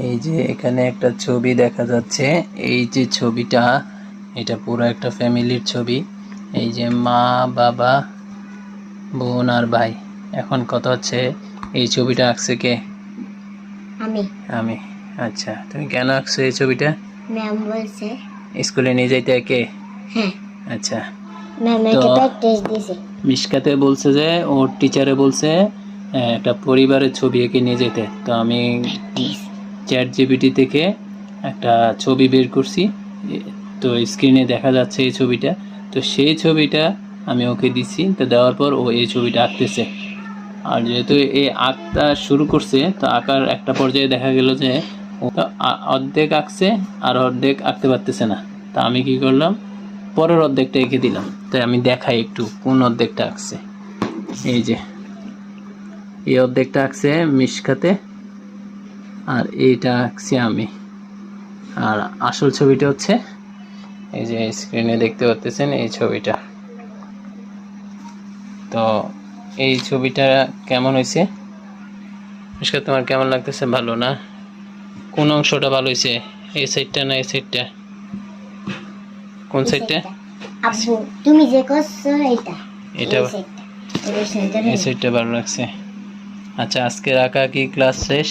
এই যে এখানে একটা ছবি দেখা যাচ্ছে। এই যে ছবিটা এটা পুরো একটা ফ্যামিলির ছবি। এই যে মা বাবা বোন আর ভাই। এখন কথা হচ্ছে এই ছবিটা আঁকছে কে? আমি। আমি। আচ্ছা তুমি কেন আঁকছো এই ছবিটা? ম্যাম বলছে। স্কুলে নিয়ে যাইতে কে হ্যাঁ। আচ্ছা। মিশকাতে বলছে যে ওর টিচারে বলছে একটা পরিবারের ছবি এঁকে নিয়ে যেতে। তো আমি চ্যাট জিবিটি থেকে একটা ছবি বের করছি। তো স্ক্রিনে দেখা যাচ্ছে এই ছবিটা। তো সেই ছবিটা আমি ওকে দিছি, তো দেওয়ার পর ও এই ছবিটা আঁকতেছে। আর যেহেতু এই আঁকটা শুরু করছে, তো আঁকার একটা পর্যায়ে দেখা গেল যে ও অর্ধেক আঁকছে আর অর্ধেক আঁকতে পারতেছে না। তা আমি কি করলাম? পরের অর্ধেকটা এঁকে দিলাম। তাই আমি দেখাই একটু কোন অর্ধেকটা আঁকছে। এই যে, এই অর্ধেকটা আঁকছে মিশকাতে। আর এইটা আঁকছি আমি। আর আসল ছবিটা হচ্ছে এই যে স্ক্রিনে দেখতে পাচ্ছেন এই ছবিটা। তো এই ছবিটা কেমন হয়েছে? মিশকা তোমার কেমন লাগতেছে? ভালো না? কোন অংশটা ভালো হয়েছে? এই সাইডটা না এই সাইডটা কোন সাইডটা আব্বু তুমি যে করছ এটা এটা এই সাইডটা। এই সাইডটা ভালো লাগছে। আচ্ছা আজকের আঁকা কি ক্লাস শেষ?